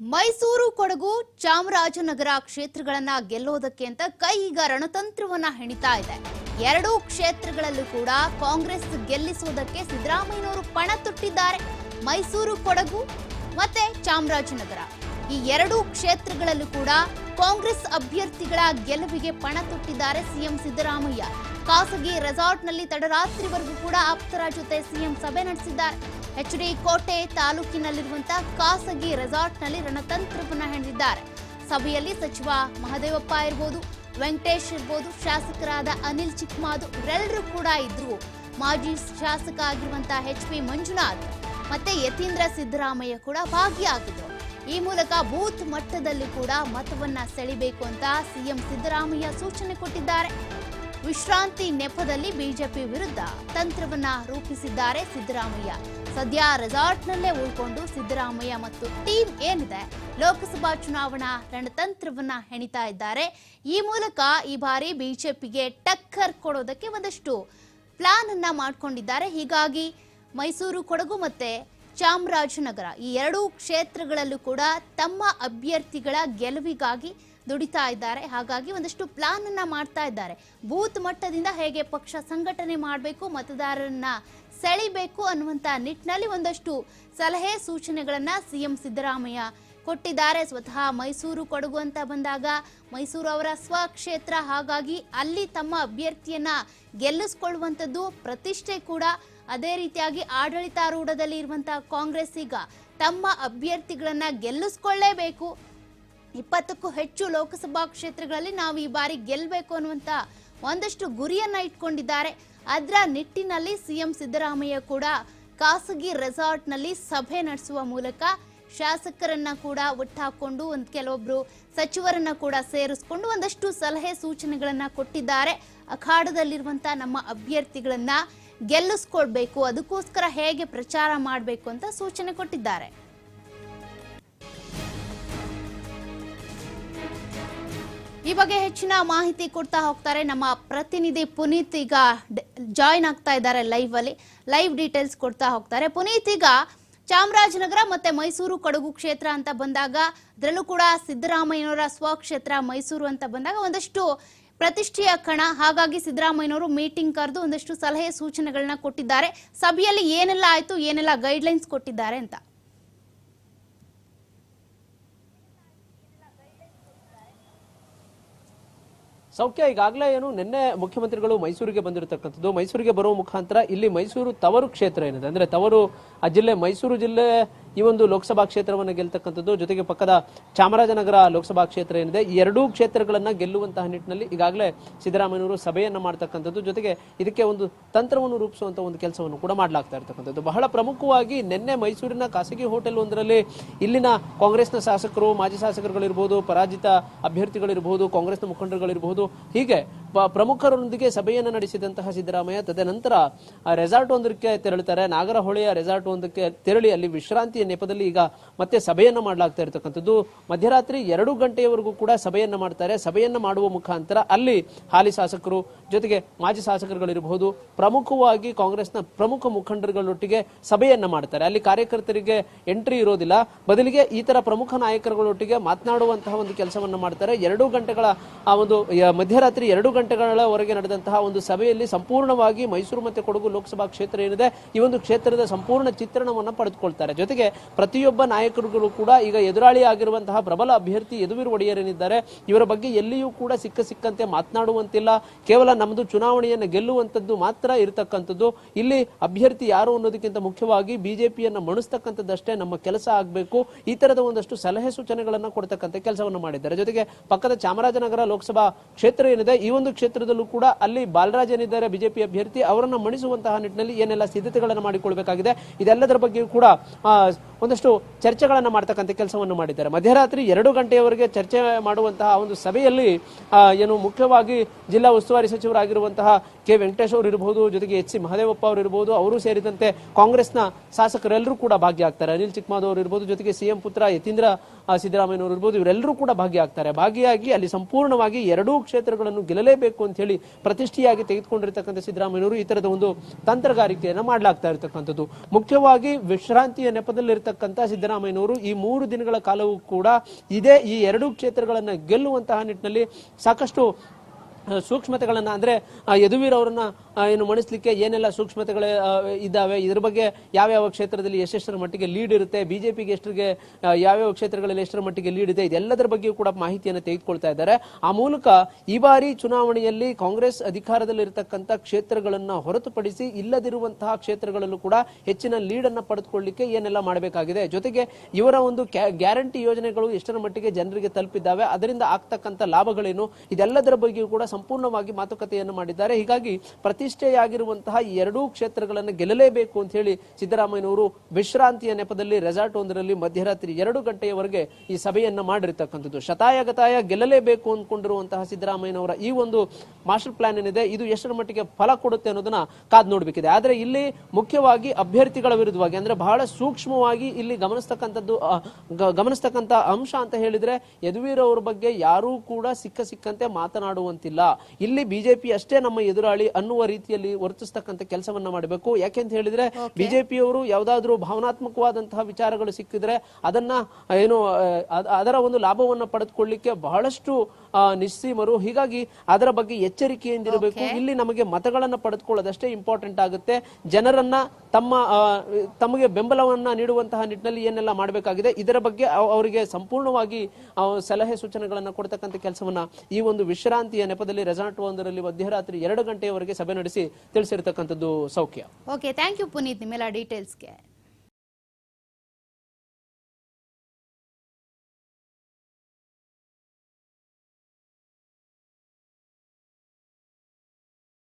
ಮೈಸೂರು, ಕೊಡಗು, ಚಾಮರಾಜನಗರ ಕ್ಷೇತ್ರಗಳನ್ನ ಗೆಲ್ಲೋದಕ್ಕೆ ಅಂತ ಕೈ ಈಗ ರಣತಂತ್ರವನ್ನ ಹೆಣಿತಾ ಇದೆ. ಎರಡೂ ಕ್ಷೇತ್ರಗಳಲ್ಲೂ ಕೂಡ ಕಾಂಗ್ರೆಸ್ ಗೆಲ್ಲಿಸುವುದಕ್ಕೆ ಸಿದ್ದರಾಮಯ್ಯನವರು ಪಣ ತೊಟ್ಟಿದ್ದಾರೆ. ಮೈಸೂರು, ಕೊಡಗು ಮತ್ತೆ ಚಾಮರಾಜನಗರ. ಈ ಎರಡೂ ಕ್ಷೇತ್ರಗಳಲ್ಲೂ ಕೂಡ ಕಾಂಗ್ರೆಸ್ ಅಭ್ಯರ್ಥಿಗಳ ಗೆಲುವಿಗೆ ಪಣ ತೊಟ್ಟಿದ್ದಾರೆ ಸಿಎಂ ಸಿದ್ದರಾಮಯ್ಯ. ಖಾಸಗಿ ರೆಸಾರ್ಟ್ನಲ್ಲಿ ತಡರಾತ್ರಿವರೆಗೂ ಕೂಡ ಆಪ್ತರ ಜೊತೆ ಸಿಎಂ ಸಭೆ ನಡೆಸಿದ್ದಾರೆ. ಎಚ್ ಡಿ ಕೋಟೆ ತಾಲೂಕಿನಲ್ಲಿರುವಂತಹ ಖಾಸಗಿ ರೆಸಾರ್ಟ್ನಲ್ಲಿ ರಣತಂತ್ರವನ್ನು ಹೆಣೆದಿದ್ದಾರೆ. ಸಭೆಯಲ್ಲಿ ಸಚಿವ ಮಹದೇವಪ್ಪ ಇರ್ಬೋದು, ವೆಂಕಟೇಶ್ ಇರ್ಬೋದು, ಶಾಸಕರಾದ ಅನಿಲ್ ಚಿಕ್ಮಾದು ಇವರೆಲ್ಲರೂ ಕೂಡ ಇದ್ರು. ಮಾಜಿ ಶಾಸಕ ಆಗಿರುವಂತಹ ಹೆಚ್ ಪಿ ಮಂಜುನಾಥ್ ಮತ್ತೆ ಯತೀಂದ್ರ ಸಿದ್ದರಾಮಯ್ಯ ಕೂಡ ಭಾಗಿಯಾಗಿದ್ದರು ಈ ಮೂಲಕ ಬೂತ್ ಮಟ್ಟದಲ್ಲಿ ಕೂಡ ಮತವನ್ನ ಸೆಳಿಬೇಕು ಅಂತ ಸಿಎಂ ಸಿದ್ದರಾಮಯ್ಯ ಸೂಚನೆ ಕೊಟ್ಟಿದ್ದಾರೆ. ವಿಶ್ರಾಂತಿ ನೆಪದಲ್ಲಿ ಬಿಜೆಪಿ ವಿರುದ್ಧ ತಂತ್ರವನ್ನ ರೂಪಿಸಿದ್ದಾರೆ ಸಿದ್ದರಾಮಯ್ಯ. ಸದ್ಯ ರೆಸಾರ್ಟ್ನಲ್ಲೇ ಉಳ್ಕೊಂಡು ಸಿದ್ದರಾಮಯ್ಯ ಮತ್ತು ಟೀಮ್ ಏನಿದೆ, ಲೋಕಸಭಾ ಚುನಾವಣಾ ರಣತಂತ್ರವನ್ನ ಹೆಣಿತಾ ಇದ್ದಾರೆ. ಈ ಮೂಲಕ ಈ ಬಾರಿ ಬಿಜೆಪಿಗೆ ಟಕ್ಕರ್ ಕೊಡೋದಕ್ಕೆ ಒಂದಷ್ಟು ಪ್ಲಾನ್ ಅನ್ನ ಮಾಡಿಕೊಂಡಿದ್ದಾರೆ. ಹೀಗಾಗಿ ಮೈಸೂರು, ಕೊಡಗು ಮತ್ತೆ ಚಾಮರಾಜನಗರ ಈ ಎರಡೂ ಕ್ಷೇತ್ರಗಳಲ್ಲೂ ಕೂಡ ತಮ್ಮ ಅಭ್ಯರ್ಥಿಗಳ ಗೆಲುವಿಗಾಗಿ ದುಡಿತಾ ಇದ್ದಾರೆ. ಹಾಗಾಗಿ ಒಂದಷ್ಟು ಪ್ಲಾನ್ ಅನ್ನ ಮಾಡ್ತಾ ಇದ್ದಾರೆ. ಬೂತ್ ಮಟ್ಟದಿಂದ ಹೇಗೆ ಪಕ್ಷ ಸಂಘಟನೆ ಮಾಡಬೇಕು, ಮತದಾರರನ್ನ ಸೆಳಿಬೇಕು ಅನ್ನುವಂತ ನಿಟ್ಟಿನಲ್ಲಿ ಒಂದಷ್ಟು ಸಲಹೆ ಸೂಚನೆಗಳನ್ನ ಸಿಎಂ ಸಿದ್ದರಾಮಯ್ಯ ಕೊಟ್ಟಿದ್ದಾರೆ. ಸ್ವತಃ ಮೈಸೂರು ಕೊಡಗು ಅಂತ ಬಂದಾಗ ಮೈಸೂರು ಅವರ ಸ್ವಕ್ಷೇತ್ರ ಹಾಗಾಗಿ ಅಲ್ಲಿ ತಮ್ಮ ಅಭ್ಯರ್ಥಿಯನ್ನ ಗೆಲ್ಲಿಸ್ಕೊಳ್ಳುವಂಥದ್ದು ಪ್ರತಿಷ್ಠೆ ಕೂಡ. ಅದೇ ರೀತಿಯಾಗಿ ಆಡಳಿತಾರೂಢದಲ್ಲಿ ಇರುವಂತಹ ಕಾಂಗ್ರೆಸ್ ಈಗ ತಮ್ಮ ಅಭ್ಯರ್ಥಿಗಳನ್ನ ಗೆಲ್ಲಿಸ್ಕೊಳ್ಳೇಬೇಕು. ಇಪ್ಪತ್ತಕ್ಕೂ ಹೆಚ್ಚು ಲೋಕಸಭಾ ಕ್ಷೇತ್ರಗಳಲ್ಲಿ ನಾವು ಈ ಬಾರಿ ಗೆಲ್ಲಬೇಕು ಅನ್ನುವಂತ ಒಂದಷ್ಟು ಗುರಿಯನ್ನ ಇಟ್ಕೊಂಡಿದ್ದಾರೆ. ಅದರ ನಿಟ್ಟಿನಲ್ಲಿ ಸಿಎಂ ಸಿದ್ದರಾಮಯ್ಯ ಕೂಡ ಖಾಸಗಿ ರೆಸಾರ್ಟ್ನಲ್ಲಿ ಸಭೆ ನಡೆಸುವ ಮೂಲಕ ಶಾಸಕರನ್ನ ಕೂಡ ಒಟ್ಟಾಕೊಂಡು ಒಂದು ಕೆಲವೊಬ್ರು ಸಚಿವರನ್ನ ಕೂಡ ಸೇರಿಸ್ಕೊಂಡು ಒಂದಷ್ಟು ಸಲಹೆ ಸೂಚನೆಗಳನ್ನ ಕೊಟ್ಟಿದ್ದಾರೆ. ಅಖಾಡದಲ್ಲಿರುವಂತ ನಮ್ಮ ಅಭ್ಯರ್ಥಿಗಳನ್ನ ಗೆಲ್ಲಿಸ್ಕೊಳ್ಬೇಕು, ಅದಕ್ಕೋಸ್ಕರ ಹೇಗೆ ಪ್ರಚಾರ ಮಾಡಬೇಕು ಅಂತ ಸೂಚನೆ ಕೊಟ್ಟಿದ್ದಾರೆ. ಈ ಬಗ್ಗೆ ಹೆಚ್ಚಿನ ಮಾಹಿತಿ ಕೊಡ್ತಾ ಹೋಗ್ತಾರೆ ನಮ್ಮ ಪ್ರತಿನಿಧಿ ಪುನೀತ್ ಈಗ ಜಾಯಿನ್ ಆಗ್ತಾ ಇದ್ದಾರೆ ಲೈವ್ ಅಲ್ಲಿ. ಲೈವ್ ಡೀಟೇಲ್ಸ್ ಕೊಡ್ತಾ ಹೋಗ್ತಾರೆ. ಪುನೀತ್ ಈಗ ಚಾಮರಾಜನಗರ ಮತ್ತೆ ಮೈಸೂರು ಕೊಡಗು ಕ್ಷೇತ್ರ ಅಂತ ಬಂದಾಗ, ಅದರಲ್ಲೂ ಕೂಡ ಸಿದ್ದರಾಮಯ್ಯನವರ ಸ್ವಕ್ಷೇತ್ರ ಮೈಸೂರು ಅಂತ ಬಂದಾಗ ಒಂದಷ್ಟು ಪ್ರತಿಷ್ಠೆಯ ಕಣ. ಹಾಗಾಗಿ ಸಿದ್ದರಾಮಯ್ಯನವರು ಮೀಟಿಂಗ್ ಕರೆದು ಒಂದಷ್ಟು ಸಲಹೆ ಸೂಚನೆಗಳನ್ನ ಕೊಟ್ಟಿದ್ದಾರೆ. ಸಭೆಯಲ್ಲಿ ಏನೆಲ್ಲ ಆಯಿತು, ಏನೆಲ್ಲ ಗೈಡ್ಲೈನ್ಸ್ ಕೊಟ್ಟಿದ್ದಾರೆ ಅಂತ. ಸೌಖ್ಯ ಈಗಾಗಲೇ ಏನು ನಿನ್ನೆ ಮುಖ್ಯಮಂತ್ರಿಗಳು ಮೈಸೂರಿಗೆ ಬಂದಿರತಕ್ಕಂಥದ್ದು. ಮೈಸೂರಿಗೆ ಬರುವ ಮುಖಾಂತರ ಇಲ್ಲಿ ಮೈಸೂರು ತವರು ಕ್ಷೇತ್ರ ಏನಿದೆ? ಅಂದ್ರೆ ತವರು ಆ ಜಿಲ್ಲೆ ಮೈಸೂರು ಜಿಲ್ಲೆ ಈ ಒಂದು ಲೋಕಸಭಾ ಕ್ಷೇತ್ರವನ್ನು ಗೆಲ್ತಕ್ಕಂಥದ್ದು, ಜೊತೆಗೆ ಪಕ್ಕದ ಚಾಮರಾಜನಗರ ಲೋಕಸಭಾ ಕ್ಷೇತ್ರ ಏನಿದೆ, ಎರಡೂ ಕ್ಷೇತ್ರಗಳನ್ನು ಗೆಲ್ಲುವಂತಹ ನಿಟ್ಟಿನಲ್ಲಿ ಈಗಾಗಲೇ ಸಿದ್ದರಾಮಯ್ಯವರು ಸಭೆಯನ್ನು ಮಾಡ್ತಕ್ಕಂಥದ್ದು, ಜೊತೆಗೆ ಇದಕ್ಕೆ ಒಂದು ತಂತ್ರವನ್ನು ರೂಪಿಸುವಂತ ಒಂದು ಕೆಲಸವನ್ನು ಕೂಡ ಮಾಡಲಾಗ್ತಾ ಇರ್ತಕ್ಕಂಥದ್ದು. ಬಹಳ ಪ್ರಮುಖವಾಗಿ ನಿನ್ನೆ ಮೈಸೂರಿನ ಖಾಸಗಿ ಹೋಟೆಲ್ ಒಂದರಲ್ಲಿ ಇಲ್ಲಿನ ಕಾಂಗ್ರೆಸ್ನ ಶಾಸಕರು, ಮಾಜಿ ಶಾಸಕರುಗಳಿರ್ಬೋದು, ಪರಾಜಿತ ಅಭ್ಯರ್ಥಿಗಳಿರ್ಬೋದು, ಕಾಂಗ್ರೆಸ್ನ ಮುಖಂಡರುಗಳಿರ್ಬೋದು, ಹೀಗೆ ಪ್ರಮುಖರೊಂದಿಗೆ ಸಭೆಯನ್ನು ನಡೆಸಿದಂತಹ ಸಿದ್ದರಾಮಯ್ಯ, ತದನಂತರ ರೆಸಾರ್ಟ್ ಒಂದಕ್ಕೆ ತೆರಳುತ್ತಾರೆ. ನಾಗರಹೊಳೆಯ ರೆಸಾರ್ಟ್ ಒಂದಕ್ಕೆ ತೆರಳಿ ಅಲ್ಲಿ ವಿಶ್ರಾಂತಿಯ ನೆಪದಲ್ಲಿ ಈಗ ಮತ್ತೆ ಸಭೆಯನ್ನು ಮಾಡಲಾಗ್ತಾ ಇರತಕ್ಕಂಥದ್ದು. ಮಧ್ಯರಾತ್ರಿ ಎರಡು ಗಂಟೆಯವರೆಗೂ ಕೂಡ ಸಭೆಯನ್ನು ಮಾಡ್ತಾರೆ. ಸಭೆಯನ್ನು ಮಾಡುವ ಮುಖಾಂತರ ಅಲ್ಲಿ ಹಾಲಿ ಶಾಸಕರು, ಜೊತೆಗೆ ಮಾಜಿ ಶಾಸಕರುಗಳಿರಬಹುದು. ಪ್ರಮುಖವಾಗಿ ಕಾಂಗ್ರೆಸ್ನ ಪ್ರಮುಖ ಮುಖಂಡರುಗಳೊಟ್ಟಿಗೆ ಸಭೆಯನ್ನು ಮಾಡ್ತಾರೆ. ಅಲ್ಲಿ ಕಾರ್ಯಕರ್ತರಿಗೆ ಎಂಟ್ರಿ ಇರೋದಿಲ್ಲ. ಬದಲಿಗೆ ಈ ತರ ಪ್ರಮುಖ ನಾಯಕರುಗಳೊಟ್ಟಿಗೆ ಮಾತನಾಡುವಂತಹ ಒಂದು ಕೆಲಸವನ್ನು ಮಾಡ್ತಾರೆ. ಎರಡು ಗಂಟೆಗಳ ಆ ಒಂದು ಮಧ್ಯರಾತ್ರಿ ಎರಡು ಗಂಟೆಗಳವರೆಗೆ ನಡೆದಂತಹ ಒಂದು ಸಭೆಯಲ್ಲಿ ಸಂಪೂರ್ಣವಾಗಿ ಮೈಸೂರು ಮತ್ತು ಕೊಡಗು ಲೋಕಸಭಾ ಕ್ಷೇತ್ರ ಏನಿದೆ, ಈ ಒಂದು ಕ್ಷೇತ್ರದ ಸಂಪೂರ್ಣ ಚಿತ್ರಣವನ್ನು ಪಡೆದುಕೊಳ್ತಾರೆ. ಜೊತೆಗೆ ಪ್ರತಿಯೊಬ್ಬ ನಾಯಕರುಗಳು ಕೂಡ ಈಗ ಎದುರಾಳಿ ಆಗಿರುವಂತಹ ಪ್ರಬಲ ಅಭ್ಯರ್ಥಿ ಯದುವೀರ್ ಒಡೆಯರೇನಿದ್ದಾರೆ, ಇವರ ಬಗ್ಗೆ ಎಲ್ಲಿಯೂ ಕೂಡ ಸಿಕ್ಕ ಸಿಕ್ಕಂತೆ ಮಾತನಾಡುವಂತಿಲ್ಲ. ಕೇವಲ ನಮ್ಮದು ಚುನಾವಣೆಯನ್ನು ಗೆಲ್ಲುವಂಥದ್ದು ಮಾತ್ರ ಇರತಕ್ಕಂಥದ್ದು. ಇಲ್ಲಿ ಅಭ್ಯರ್ಥಿ ಯಾರು ಅನ್ನೋದಕ್ಕಿಂತ ಮುಖ್ಯವಾಗಿ ಬಿಜೆಪಿಯನ್ನು ಮಣಿಸ್ತಕ್ಕಂಥದ್ದಷ್ಟೇ ನಮ್ಮ ಕೆಲಸ ಆಗಬೇಕು. ಈ ತರದ ಒಂದಷ್ಟು ಸಲಹೆ ಸೂಚನೆಗಳನ್ನು ಕೊಡ್ತಕ್ಕಂಥ ಕೆಲಸವನ್ನು ಮಾಡಿದ್ದಾರೆ. ಜೊತೆಗೆ ಪಕ್ಕದ ಚಾಮರಾಜನಗರ ಲೋಕಸಭಾ ಕ್ಷೇತ್ರ ಏನಿದೆ, ಈ ಒಂದು ಕ್ಷೇತ್ರದಲ್ಲೂ ಕೂಡ ಅಲ್ಲಿ ಬಾಲರಾಜ್ ಏನಿದ್ದಾರೆ ಬಿಜೆಪಿ ಅಭ್ಯರ್ಥಿ. ಅವರನ್ನು ಮಣಿಸುವಂತಹ ನಿಟ್ಟಿನಲ್ಲಿ ಏನೆಲ್ಲ ಸಿದ್ಧತೆಗಳನ್ನು ಮಾಡಿಕೊಳ್ಬೇಕಾಗಿದೆ. ಇದೆಲ್ಲದರ ಬಗ್ಗೆ ಕೂಡ ಒಂದಷ್ಟು ಚರ್ಚೆಗಳನ್ನು ಮಾಡ್ತಕ್ಕಂಥ ಕೆಲಸವನ್ನು ಮಾಡಿದ್ದಾರೆ. ಮಧ್ಯರಾತ್ರಿ ಎರಡು ಗಂಟೆಯವರೆಗೆ ಚರ್ಚೆ ಮಾಡುವಂತಹ ಒಂದು ಸಭೆಯಲ್ಲಿ ಏನು ಮುಖ್ಯವಾಗಿ ಜಿಲ್ಲಾ ಉಸ್ತುವಾರಿ ಸಚಿವರಾಗಿರುವಂತಹ ಕೆ. ವೆಂಕಟೇಶ್ ಅವರು ಇರಬಹುದು ಜೊತೆಗೆ ಎಚ್. ಸಿ. ಮಹದೇವಪ್ಪ ಅವರು ಇರಬಹುದು ಅವರು ಸೇರಿದಂತೆ ಕಾಂಗ್ರೆಸ್ನ ಶಾಸಕರೆಲ್ಲರೂ ಕೂಡ ಭಾಗಿಯಾಗ್ತಾರೆ. ಅನಿಲ್ ಚಿಕ್ಮಾದ್ ಅವರು ಇರಬಹುದು ಜೊತೆಗೆ ಸಿಎಂ ಪುತ್ರ ಯತೀಂದ್ರ ಸಿದ್ದರಾಮಯ್ಯನವರು ಇರ್ಬೋದು, ಇವರೆಲ್ಲರೂ ಕೂಡ ಭಾಗಿಯಾಗ್ತಾರೆ. ಭಾಗಿಯಾಗಿ ಅಲ್ಲಿ ಸಂಪೂರ್ಣವಾಗಿ ಎರಡೂ ಕ್ಷೇತ್ರಗಳನ್ನು ಗೆಲ್ಲಲೇಬೇಕು ಅಂತ ಹೇಳಿ ಪ್ರತಿಷ್ಠೆಯಾಗಿ ತೆಗೆದುಕೊಂಡಿರ್ತಕ್ಕಂಥ ಸಿದ್ದರಾಮಯ್ಯನವರು ಈ ತರದ ಒಂದು ತಂತ್ರಗಾರಿಕೆಯನ್ನು ಮಾಡಲಾಗ್ತಾ ಇರತಕ್ಕಂಥದ್ದು. ಮುಖ್ಯವಾಗಿ ವಿಶ್ರಾಂತಿಯ ನೆಪದಲ್ಲಿರ್ತಕ್ಕಂಥ ಸಿದ್ದರಾಮಯ್ಯನವರು ಈ ಮೂರು ದಿನಗಳ ಕಾಲವೂ ಕೂಡ ಇದೇ ಈ ಎರಡೂ ಕ್ಷೇತ್ರಗಳನ್ನು ಗೆಲ್ಲುವಂತಹ ನಿಟ್ಟಿನಲ್ಲಿ ಸಾಕಷ್ಟು ಸೂಕ್ಷ್ಮತೆಗಳನ್ನ ಯದುವೀರ್ ಅವರನ್ನ ಏನು ಮಣಿಸ್ಲಿಕ್ಕೆ ಏನೆಲ್ಲ ಸೂಕ್ಷ್ಮತೆಗಳು ಇದ್ದಾವೆ, ಇದ್ರ ಬಗ್ಗೆ ಯಾವ್ಯಾವ ಕ್ಷೇತ್ರದಲ್ಲಿ ಎಷ್ಟೆಷ್ಟರ ಮಟ್ಟಿಗೆ ಲೀಡ್ ಇರುತ್ತೆ, ಬಿಜೆಪಿಗೆ ಎಷ್ಟರಿಗೆ ಯಾವ್ಯಾವ ಕ್ಷೇತ್ರಗಳಲ್ಲಿ ಎಷ್ಟರ ಮಟ್ಟಿಗೆ ಲೀಡ್ ಇದೆ, ಇದೆಲ್ಲದರ ಬಗ್ಗೆ ಕೂಡ ಮಾಹಿತಿಯನ್ನು ತೆಗೆದುಕೊಳ್ತಾ ಇದ್ದಾರೆ. ಆ ಮೂಲಕ ಈ ಬಾರಿ ಚುನಾವಣೆಯಲ್ಲಿ ಕಾಂಗ್ರೆಸ್ ಅಧಿಕಾರದಲ್ಲಿರತಕ್ಕಂಥ ಕ್ಷೇತ್ರಗಳನ್ನು ಹೊರತುಪಡಿಸಿ ಇಲ್ಲದಿರುವಂತಹ ಕ್ಷೇತ್ರಗಳಲ್ಲೂ ಕೂಡ ಹೆಚ್ಚಿನ ಲೀಡ್ ಅನ್ನ ಪಡೆದುಕೊಳ್ಳಿಕ್ಕೆ ಏನೆಲ್ಲ ಮಾಡಬೇಕಾಗಿದೆ. ಜೊತೆಗೆ ಇವರ ಒಂದು ಗ್ಯಾರಂಟಿ ಯೋಜನೆಗಳು ಎಷ್ಟರ ಮಟ್ಟಿಗೆ ಜನರಿಗೆ ತಲುಪಿದ್ದಾವೆ, ಅದರಿಂದ ಆಗ್ತಕ್ಕಂಥ ಲಾಭಗಳೇನು, ಇದೆಲ್ಲದರ ಬಗ್ಗೆಯೂ ಕೂಡ ಸಂಪೂರ್ಣವಾಗಿ ಮಾತುಕತೆಯನ್ನು ಮಾಡಿದ್ದಾರೆ. ಹೀಗಾಗಿ ಪ್ರತಿಷ್ಠೆಯಾಗಿರುವಂತಹ ಎರಡೂ ಕ್ಷೇತ್ರಗಳನ್ನು ಗೆಲ್ಲಲೇಬೇಕು ಅಂತ ಹೇಳಿ ಸಿದ್ದರಾಮಯ್ಯನವರು ವಿಶ್ರಾಂತಿಯ ನೆಪದಲ್ಲಿ ರೆಸಾರ್ಟ್ ಒಂದರಲ್ಲಿ ಮಧ್ಯರಾತ್ರಿ ಎರಡು ಗಂಟೆಯವರೆಗೆ ಈ ಸಭೆಯನ್ನು ಮಾಡಿರ್ತಕ್ಕಂಥದ್ದು. ಶತಾಯಗತಾಯ ಗೆಲ್ಲಲೇಬೇಕು ಅಂದ್ಕೊಂಡಿರುವಂತಹ ಸಿದ್ದರಾಮಯ್ಯನವರ ಈ ಒಂದು ಮಾಸ್ಟರ್ ಪ್ಲಾನ್ ಏನಿದೆ, ಇದು ಎಷ್ಟರ ಮಟ್ಟಿಗೆ ಫಲ ಕೊಡುತ್ತೆ ಅನ್ನೋದನ್ನ ಕಾದ್ ನೋಡಬೇಕಿದೆ. ಆದರೆ ಇಲ್ಲಿ ಮುಖ್ಯವಾಗಿ ಅಭ್ಯರ್ಥಿಗಳ ವಿರುದ್ಧವಾಗಿ ಅಂದ್ರೆ ಬಹಳ ಸೂಕ್ಷ್ಮವಾಗಿ ಇಲ್ಲಿ ಗಮನಿಸ್ತಕ್ಕಂಥದ್ದು ಗಮನಿಸ್ತಕ್ಕಂಥ ಅಂಶ ಅಂತ ಹೇಳಿದ್ರೆ ಯದುವೀರ್ ಅವರ ಬಗ್ಗೆ ಯಾರೂ ಕೂಡ ಸಿಕ್ಕ ಸಿಕ್ಕಂತೆ ಮಾತನಾಡುವಂತಿಲ್ಲ. ಇಲ್ಲಿ ಬಿಜೆಪಿ ಅಷ್ಟೇ ನಮ್ಮ ಎದುರಾಳಿ ಅನ್ನುವ ರೀತಿಯಲ್ಲಿ ವರ್ತಿಸ್ತಕ್ಕಂಥ ಕೆಲಸವನ್ನ ಮಾಡಬೇಕು. ಯಾಕೆಂತ ಹೇಳಿದ್ರೆ ಬಿಜೆಪಿಯವರು ಯಾವ್ದಾದ್ರು ಭಾವನಾತ್ಮಕವಾದಂತಹ ವಿಚಾರಗಳು ಸಿಕ್ಕಿದ್ರೆ ಅದನ್ನ ಏನು ಅದರ ಒಂದು ಲಾಭವನ್ನ ಪಡೆದುಕೊಳ್ಳಿಕ್ಕೆ ಬಹಳಷ್ಟು ನಿಸ್ಸೀಮರು ಹೀಗಾಗಿ ಅದರ ಬಗ್ಗೆ ಎಚ್ಚರಿಕೆಯಿಂದಿರಬೇಕು. ಇಲ್ಲಿ ನಮಗೆ ಮತಗಳನ್ನ ಪಡೆದುಕೊಳ್ಳೋದಷ್ಟೇ ಇಂಪಾರ್ಟೆಂಟ್ ಆಗುತ್ತೆ. ಜನರನ್ನ ತಮ್ಮ ತಮಗೆ ಬೆಂಬಲವನ್ನ ನೀಡುವಂತಹ ನಿಟ್ಟಿನಲ್ಲಿ ಏನೆಲ್ಲ ಮಾಡಬೇಕಾಗಿದೆ ಇದರ ಬಗ್ಗೆ ಅವರಿಗೆ ಸಂಪೂರ್ಣವಾಗಿ ಸಲಹೆ ಸೂಚನೆಗಳನ್ನ ಕೊಡ್ತಕ್ಕಂಥ ಕೆಲಸವನ್ನ ಈ ಒಂದು ವಿಶ್ರಾಂತಿಯ ನೆಪದಲ್ಲಿ ರೆಸಾರ್ಟ್ ಒಂದರಲ್ಲಿ ಮಧ್ಯರಾತ್ರಿ ಎರಡು ಗಂಟೆಯವರೆಗೆ ಸಭೆ ನಡೆಸಿ ತಿಳಿಸಿರ್ತಕ್ಕಂಥದ್ದು ಸೌಖ್ಯ. ಓಕೆ ಥ್ಯಾಂಕ್ ಯು ಪುನೀತ್ ನಿಮ್ಮೆಲ್ಲ ಡೀಟೇಲ್ಸ್ಗೆ